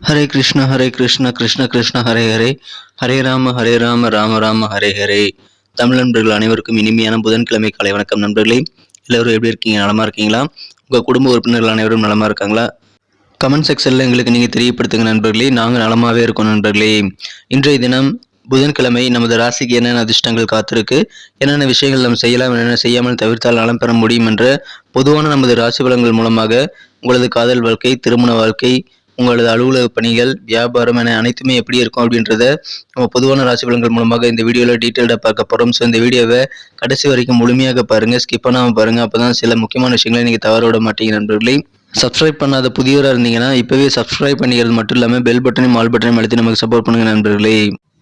ஹரே கிருஷ்ண ஹரே கிருஷ்ண கிருஷ்ண கிருஷ்ண ஹரே ஹரே. ஹரே ராம ஹரே ராம ராம ராம ஹரே ஹரே. தமிழ் நண்பர்கள் அனைவருக்கும் இனிமையான புதன்கிழமை காலை வணக்கம் நண்பர்களே. எல்லோரும் எப்படி இருக்கீங்க? நலமா இருக்கீங்களா? உங்கள் குடும்ப உறுப்பினர்கள் அனைவரும் நலமா இருக்காங்களா? கமெண்ட் செக்ஷனில் எங்களுக்கு நீங்கள் தெரியப்படுத்துங்க நண்பர்களே. நாங்கள் நலமாகவே இருக்கோம் நண்பர்களே. இன்றைய தினம் புதன்கிழமை நமது ராசிக்கு என்னென்ன அதிர்ஷ்டங்கள் காத்திருக்கு என்னென்ன விஷயங்கள் நாம் செய்யலாம் என்னென்ன செய்யாமல் தவிர்த்தால் நலம் பெற முடியும் என்ற பொதுவான நமது ராசி பலங்கள் மூலமாக உங்களது காதல் வாழ்க்கை திருமண வாழ்க்கை உங்களது அலுவலக பணிகள் வியாபாரம் என அனைத்துமே எப்படி இருக்கும் அப்படின்றத நம்ம பொதுவான ராசி பலன்கள் மூலமாக இந்த வீடியோவில் டீட்டெயில்டாக பார்க்க போகிறோம் ஸோ இந்த வீடியோவை கடைசி வரைக்கும் முழுமையாக பாருங்கள் ஸ்கிப் பண்ணாமல் பாருங்கள் அப்போ தான் சில முக்கியமான விஷயங்களை நீங்கள் தவற விட மாட்டீங்க நண்பர்களே. சப்ஸ்கிரைப் பண்ணாத புதியவராக இருந்தீங்கன்னா இப்போவே சப்ஸ்கிரைப் பண்ணிக்கிறது மட்டும் இல்லாமல் பெல் பட்டனையும் ஆல் பட்டனையும் அழுத்தி நமக்கு சப்போர்ட் பண்ணுங்கள் நண்பர்களே.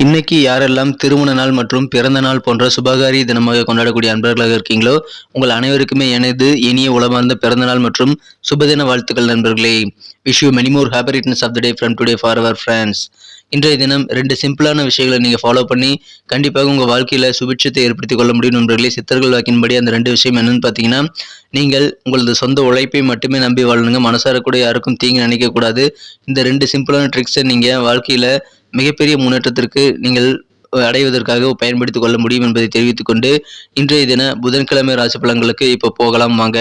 இன்னைக்கு யாரெல்லாம் திருமண நாள் மற்றும் பிறந்த நாள் போன்ற சுபகாரி தினமாக கொண்டாடக்கூடிய அன்பர்களாக இருக்கீங்களோ உங்கள் அனைவருக்குமே எனது இனிய உளமார்ந்த பிறந்த நாள் மற்றும் சுபதின வாழ்த்துக்கள் நண்பர்களே. Wish you many more happy returns of the day from today for our friends இன்றைய தினம் ரெண்டு சிம்பிளான விஷயங்களை நீங்கள் ஃபாலோ பண்ணி கண்டிப்பாக உங்கள் வாழ்க்கையில் சுபிட்சத்தை ஏற்படுத்திக் கொள்ள முடியும் நண்பர்களே. சித்தர்கள் வாக்கின்படி அந்த ரெண்டு விஷயம் என்னன்னு பார்த்தீங்கன்னா நீங்கள் உங்களது சொந்த உழைப்பை மட்டுமே நம்பி வாழணுங்க மனசார கூட யாருக்கும் தீங்கு நினைக்கக்கூடாது இந்த ரெண்டு சிம்பிளான ட்ரிக்ஸை நீங்கள் வாழ்க்கையில் மிகப்பெரிய முன்னேற்றத்திற்கு நீங்கள் அடைவதற்காக பயன்படுத்திக் கொள்ள முடியும் என்பதை தெரிவித்துக் கொண்டு இன்றைய தின புதன்கிழமை ராசி பலன்களுக்கு இப்போ போகலாம் வாங்க.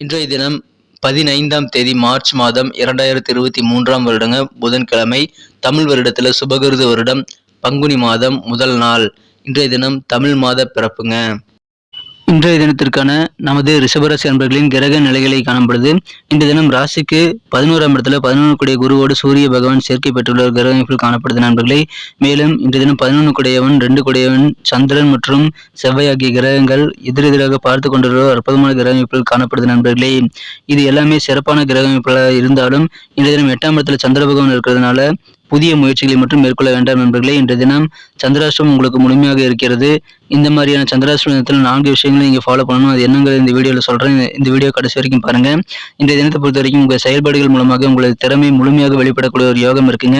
இன்றைய தினம் பதினைந்தாம் தேதி மார்ச் மாதம் இரண்டாயிரத்தி இருபத்தி மூன்றாம் வருடங்க புதன்கிழமை தமிழ் வருடத்தில் சுபகிருத வருடம் பங்குனி மாதம் முதல் நாள். இன்றைய தினம் தமிழ் மாத பிறப்புங்க. இன்றைய தினத்திற்கான நமது ரிஷபராசி அன்பர்களின் கிரக நிலைகளை காணப்படுது இந்த தினம் ராசிக்கு பதினோராம் இடத்துல பதினொன்று கூடிய குருவோடு சூரிய பகவான் சேர்க்கை பெற்றுள்ள ஒரு கிரக அமைப்பில் காணப்படுது நண்பர்களே. மேலும் இன்றைய தினம் பதினொன்று கூடையவன் ரெண்டு கூடையவன் சந்திரன் மற்றும் செவ்வாய் ஆகிய கிரகங்கள் எதிரெதிராக பார்த்து கொண்டுள்ள அற்புதமான கிரக அமைப்பில் காணப்படுது நண்பர்களே. இது எல்லாமே சிறப்பான கிரகமைப்புகளாக இருந்தாலும் இன்றைய தினம் எட்டாம் இடத்துல சந்திர பகவான் இருக்கிறதுனால புதிய முயற்சிகளை மட்டும் மேற்கொள்ள வேண்டாம் நண்பர்களே. இன்றைய தினம் சந்திராஷ்டிரம் உங்களுக்கு முழுமையாக இருக்கிறது. இந்த மாதிரியான சந்திராஷ்டிரம் தினத்தில் நான்கு விஷயங்களை நீங்கள் ஃபாலோ பண்ணணும். அது என்னங்கிற இந்த வீடியோவில் சொல்கிறேன் இந்த வீடியோ கடைசி வரைக்கும் பாருங்கள் இந்த தினத்தை பொறுத்த வரைக்கும் உங்கள் செயல்பாடுகள் மூலமாக உங்களது திறமை முழுமையாக வெளிப்படக்கூடிய ஒரு யோகம் இருக்குங்க.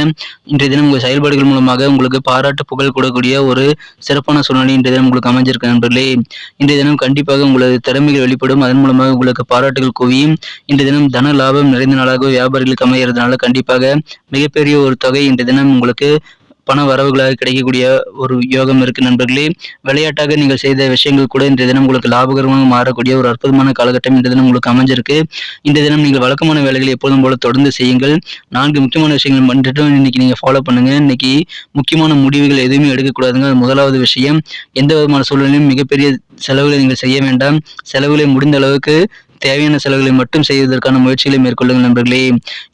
இன்றைய தினம் உங்கள் செயல்பாடுகள் மூலமாக உங்களுக்கு பாராட்டு புகழ் கூடக்கூடிய ஒரு சிறப்பான சூழ்நிலை இன்றைய தினம் உங்களுக்கு அமைஞ்சிருக்கு நண்பர்களே. இன்றைய தினம் கண்டிப்பாக உங்களது திறமைகள் வெளிப்படும். அதன் மூலமாக உங்களுக்கு பாராட்டுகள் குவியும். இன்றைய தினம் தன லாபம் நிறைந்த நாளாக வியாபாரிகளுக்கு அமைகிறதுனால கண்டிப்பாக மிகப்பெரிய ஒரு தொகை இன்றைய தினம் உங்களுக்கு பண வரவுகளாக கிடைக்கக்கூடிய ஒரு யோகம் இருக்கு நண்பர்களே. விளையாட்டாக நீங்கள் செய்த விஷயங்கள் கூட இன்றைய தினம் உங்களுக்கு லாபகரமாக மாறக்கூடிய ஒரு அற்புதமான காலகட்டம் இன்றைய தினம் உங்களுக்கு அமைஞ்சிருக்கு. இன்றைய தினம் நீங்கள் வழக்கமான வேலைகளை எப்போதும் போல தொடர்ந்து செய்யுங்கள். நான்கு முக்கியமான விஷயங்கள் பண்ணிட்டு இன்னைக்கு நீங்க ஃபாலோ பண்ணுங்க. இன்னைக்கு முக்கியமான முடிவுகள் எதுவுமே எடுக்கக்கூடாதுங்க. அது முதலாவது விஷயம். எந்த விதமான சூழ்நிலையும் மிகப்பெரிய செலவுகளை நீங்கள் செய்ய வேண்டாம். செலவுகளை முடிந்த அளவுக்கு தேவையான செலவுகளை மட்டும் செய்வதற்கான முயற்சிகளை மேற்கொள்ளுங்கள் நண்பர்களே.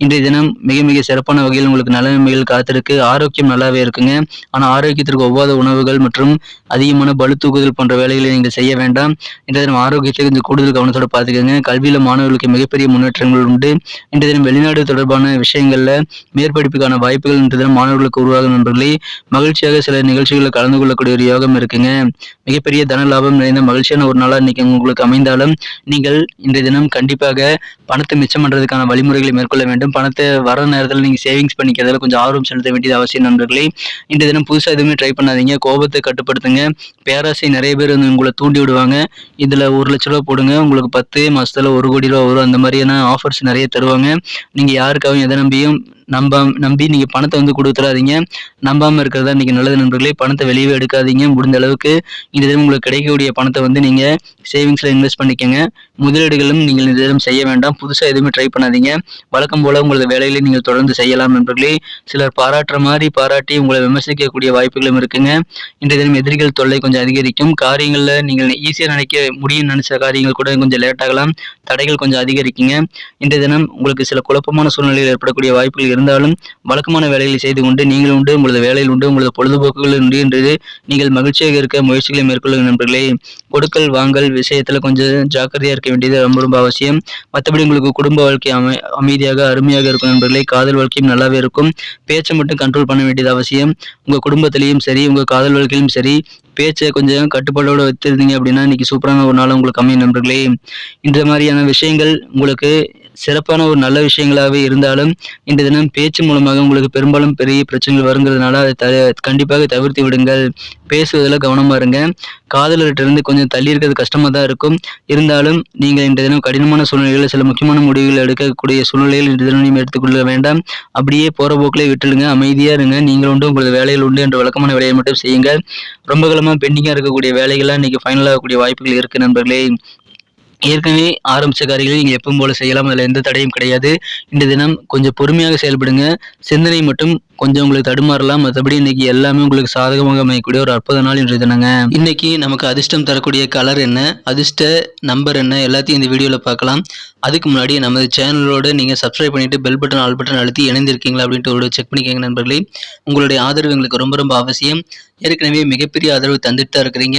இன்றைய தினம் மிக மிக சிறப்பான வகையில் உங்களுக்கு நல்ல நன்மைகள் காத்திருக்கு. ஆரோக்கியம் நல்லாவே இருக்குங்க. ஆனால் ஆரோக்கியத்திற்கு ஒவ்வாத உணவுகள் மற்றும் அதிகமான பலு தூக்குதல் போன்ற வேலைகளை நீங்கள் செய்ய வேண்டாம். இன்றைய தினம் ஆரோக்கியத்தை கொஞ்சம் கூடுதல் கவனத்தோட பார்த்துக்கோங்க. கல்வியில் மாணவர்களுக்கு மிகப்பெரிய முன்னேற்றங்கள் உண்டு. இன்றைய தினம் வெளிநாடு தொடர்பான விஷயங்களில் மேற்படிப்புக்கான வாய்ப்புகள் இன்றைய தினம் மாணவர்களுக்கு உருவாகும் நண்பர்களே. மகிழ்ச்சியாக சில நிகழ்ச்சிகளில் கலந்து கொள்ளக்கூடிய ஒரு யோகம் இருக்குங்க. மிகப்பெரிய தன லாபம் நிறைந்த மகிழ்ச்சியான ஒரு நாளாக இன்னைக்கு உங்களுக்கு அமைந்தாலும் நீங்கள் இன்றைய தினம் கண்டிப்பாக பணத்தை மிச்சம் பண்ணுறதுக்கான வழிமுறைகளை மேற்கொள்ள வேண்டும். பணத்தை வர நேரத்தில் நீங்கள் சேவிங்ஸ் பண்ணிக்கிறதுல கொஞ்சம் ஆர்வம் செலுத்த வேண்டியது அவசியம் நண்பர்களே. இன்றைய தினம் புதுசாக எதுவுமே ட்ரை பண்ணாதீங்க. கோபத்தை கட்டுப்படுத்துங்க. பேராசை நிறைய பேர் வந்து உங்களை தூண்டி விடுவாங்க. இதில் ஒரு லட்ச ரூபா போடுங்க. உங்களுக்கு பத்து மாதத்தில் ஒரு கோடி ரூபா வரும். அந்த மாதிரியான ஆஃபர்ஸ் நிறைய தருவாங்க. நீங்கள் யாருக்காகவும் எதை நம்பியும் நம்ப நம்பி நீங்கள் பணத்தை வந்து கொடுத்துறாதீங்க. நம்பாமல் இருக்கிறதா இன்றைக்கி நல்லது நண்பர்களே பணத்தை வெளியே எடுக்காதீங்க. முடிந்த அளவுக்கு இந்த தினம் உங்களுக்கு கிடைக்கக்கூடிய பணத்தை வந்து நீங்கள் சேவிங்ஸில் இன்வெஸ்ட் பண்ணிக்கோங்க. முதலீடுகளும் நீங்கள் இந்த தினம் செய்ய வேண்டாம். புதுசாக எதுவுமே ட்ரை பண்ணாதீங்க. வழக்கம் போல் உங்களது வேலையில நீங்கள் தொடர்ந்து செய்யலாம் நண்பர்களே. சிலர் பாராட்டுற மாதிரி பாராட்டி உங்களை விமர்சிக்கக்கூடிய வாய்ப்புகளும் இருக்குங்க. இன்றைய தினம் எதிரிகள் தொல்லை கொஞ்சம் அதிகரிக்கும். காரியங்களில் நீங்கள் ஈஸியாக நினைக்க முடியும்னு நினைச்ச காரியங்கள் கூட கொஞ்சம் லேட் ஆகலாம். தடைகள் கொஞ்சம் அதிகரிக்குங்க. இன்றைய தினம் உங்களுக்கு சில குழப்பமான சூழ்நிலையில் ஏற்படக்கூடிய வாய்ப்புகள் இருந்தாலும் வழக்கமான வேலைகளை செய்து கொண்டு நீங்கள் உண்டு உங்களது வேலையில் உண்டு உங்களது பொழுதுபோக்குகள் உண்டு என்று நீங்கள் மகிழ்ச்சியாக இருக்க முயற்சிகளை மேற்கொள்ள நண்பர்களே. கொடுக்கல் வாங்கல் விஷயத்துல கொஞ்சம் ஜாக்கிரதையா இருக்க வேண்டியது ரொம்ப ரொம்ப அவசியம். மற்றபடி உங்களுக்கு குடும்ப வாழ்க்கை அமை அமைதியாக அருமையாக இருக்கும் நண்பர்களே. காதல் வாழ்க்கையும் நல்லாவே இருக்கும். பேச்சை மட்டும் கண்ட்ரோல் பண்ண வேண்டியது அவசியம். உங்க குடும்பத்திலையும் சரி உங்க காதல் வாழ்க்கையிலும் சரி பேச்சை கொஞ்சம் கட்டுப்பாடோட வச்சிருந்தீங்க அப்படின்னா இன்னைக்கு சூப்பரான ஒரு நாள் உங்களுக்கு அமையும் நண்பர்களே. இந்த மாதிரியான விஷயங்கள் உங்களுக்கு சிறப்பான ஒரு நல்ல விஷயங்களாகவே இருந்தாலும் இந்த தினம் பேச்சு மூலமாக உங்களுக்கு பெரும்பாலும் பெரிய பிரச்சனைகள் வருங்கிறதுனால அதை த கண்டிப்பாக தவிர்த்து விடுங்கள். பேசுவதில் கவனமாக இருங்க. காதலர்கிட்டருந்து கொஞ்சம் தள்ளி இருக்கிறது கஷ்டமாக தான் இருக்கும். இருந்தாலும் நீங்கள் இந்த தினம் கடினமான சூழ்நிலைகளில் சில முக்கியமான முடிவுகள் எடுக்கக்கூடிய சூழ்நிலையில் இந்த தினம் நீங்கள் எடுத்துக்கொள்ள வேண்டாம். அப்படியே போகிற போக்கிலே விட்டுடுங்க. அமைதியாக இருங்க. நீங்கள் உண்டு. உங்களது வேலையில் உண்டு என்ற வழக்கமான வேலையை மட்டும் செய்யுங்கள். ரொம்ப காலமாக பெண்டிங்காக இருக்கக்கூடிய வேலைகள்லாம் இன்னைக்கு ஃபைனல் ஆகக்கூடிய வாய்ப்புகள் இருக்குது நண்பர்களே. ஏற்கனவே ஆரம்பிச்ச காரியங்களை நீங்கள் எப்பவும் போல செய்யலாம். அதில் எந்த தடையும் கிடையாது. இந்த தினம் கொஞ்சம் பொறுமையாக செயல்படுங்க. சிந்தனை மட்டும் கொஞ்சம் உங்களுக்கு தடுமாறலாம். மற்றபடி இன்னைக்கு எல்லாமே உங்களுக்கு சாதகமாக அமையக்கூடிய ஒரு அற்புத நாள் இன்றைய தினங்க. இன்னைக்கு நமக்கு அதிர்ஷ்டம் தரக்கூடிய கலர் என்ன? அதிர்ஷ்ட நம்பர் என்ன? எல்லாத்தையும் இந்த வீடியோவில் பார்க்கலாம். அதுக்கு முன்னாடி நமது சேனலோட நீங்கள் சப்ஸ்கிரைப் பண்ணிட்டு பெல் பட்டன் ஆல் பட்டன் அழுத்தி இணைந்திருக்கீங்களா அப்படின்ட்டு ஒரு செக் பண்ணிக்கோங்க நண்பர்களே. உங்களுடைய ஆதரவு எங்களுக்கு ரொம்ப ரொம்ப அவசியம். ஏற்கனவே மிகப்பெரிய ஆதரவு தந்துட்டு தான் இருக்கிறீங்க.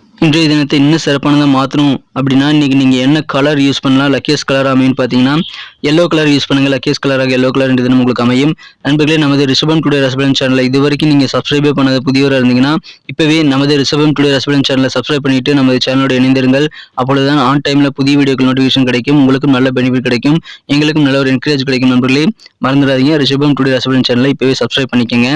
இன்றைய தினத்தை இன்னும் சிறப்பானதாக மாற்றணும் அப்படின்னா இன்றைக்கி நீங்கள் என்ன கலர் யூஸ் பண்ணலாம் லக்கியஸ் கலர் அமையும் பார்த்தீங்கன்னா எல்லோ கலர் யூஸ் பண்ணுங்கள் லக்கியஸ் கலராக எல்லோ கலர் இந்த தினம் உங்களுக்கு அமையும். நண்பர்களே நமது ரிஷபம் டுடே ரசபலன் சேனலில் இது வரைக்கும் நீங்கள் சப்ஸ்கிரைபே பண்ணாத புதியவராக இருந்தீங்கன்னா இப்போவே நமது ரிஷபம் டுடே ரசபலன் சேனலை சப்ஸ்கிரைப் பண்ணிட்டு நமது சேனலோட இணைந்திருங்கள். அப்பொழுதுதான் ஆன் டைமில் புதிய வீடியோக்கள் நோட்டிஃபிகேஷன் கிடைக்கும். உங்களுக்கும் நல்ல பெனிஃபிட் கிடைக்கும். எங்களுக்கும் நல்ல ஒரு என்கரேஜ் கிடைக்கும் நண்பர்களே. மறந்துடாதீங்க. ரிஷபம் டுடே ரசபலன் சேனலை இப்போவே சப்ஸ்கிரைப் பண்ணிக்கோங்க.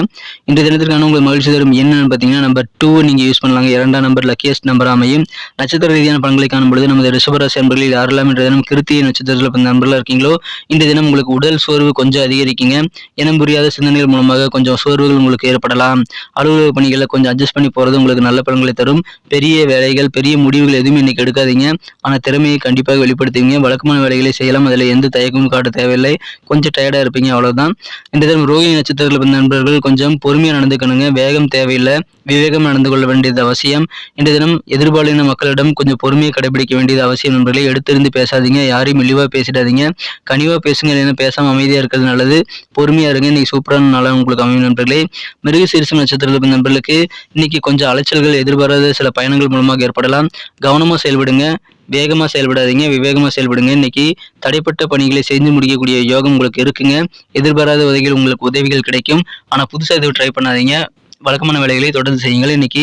இந்த தினத்திற்கான உங்களுக்கு மகிழ்ச்சி தரும் என்னன்னு பார்த்தீங்கன்னா நம்பர் டூ நீங்கள் யூஸ் பண்ணலாங்க. இரண்டாம் நம்பர் லக்கியஸ்ட் நம்பர் நம்பராமையும் நட்சத்திர ரீதியான பலன்களை காணும் பொழுது நமது ரிஷபராசி அன்பர்களில் யாரெல்லாம் இன்றைய தினம் கிருத்திய நட்சத்திரத்தில் பிறந்த நண்பர்களாக இருக்கீங்களோ இந்த தினம் உங்களுக்கு உடல் சோர்வு கொஞ்சம் அதிகரிக்குங்க. இனம் புரியாத சிந்தனைகள் மூலமாக கொஞ்சம் சோர்வுகள் உங்களுக்கு ஏற்படலாம். அலுவலக பணிகளை கொஞ்சம் அட்ஜஸ்ட் பண்ணி போகிறது உங்களுக்கு நல்ல பலன்களை தரும். பெரிய வேலைகள் பெரிய முடிவுகள் எதுவும் இன்னைக்கு எடுக்காதீங்க. ஆனால் திறமையை கண்டிப்பாக வெளிப்படுத்துவீங்க. வழக்கமான வேலைகளை செய்யலாம். அதில் எந்த தயக்கமும் காட்ட தேவையில்லை. கொஞ்சம் டயர்டாக இருப்பீங்க அவ்வளோதான் இந்த தினம் ரோஹிணி நட்சத்திரத்தில் பிறந்த நண்பர்கள் கொஞ்சம் பொறுமையாக நடந்துக்கணுங்க. வேகம் தேவையில்லை. விவேகம் நடந்து கொள்ள வேண்டியது அவசியம். இந்த தினம் எதிர்பாலின மக்களிடம் கொஞ்சம் பொறுமையை கடைபிடிக்க வேண்டியது அவசியம் நண்பர்களே எடுத்திருந்து பேசாதீங்க. யாரையும் இழிவாக பேசிடாதீங்க. கனிவாக பேசுங்க இல்லைன்னா பேசாமல் அமைதியாக இருக்கிறது நல்லது. பொறுமையாக இருங்க. இன்னைக்கு சூப்பரான நாளாக உங்களுக்கு அமையும் நண்பர்களே. மிருக சீரிசம் நட்சத்திரத்தில் நண்பர்களுக்கு இன்னைக்கு கொஞ்சம் அலைச்சல்கள் எதிர்பாராத சில பயணங்கள் மூலமாக ஏற்படலாம். கவனமாக செயல்படுங்க. வேகமாக செயல்படாதீங்க. விவேகமாக செயல்படுங்க. இன்னைக்கு தடைப்பட்ட பணிகளை செஞ்சு முடிக்கக்கூடிய யோகம் உங்களுக்கு இருக்குங்க. எதிர்பாராத உதவிகள் உங்களுக்கு உதவிகள் கிடைக்கும். ஆனால் புதுசாக எதுவும் ட்ரை பண்ணாதீங்க. வழக்கமான வேலைகளை தொடர்ந்து செய்யுங்கள். இன்னைக்கு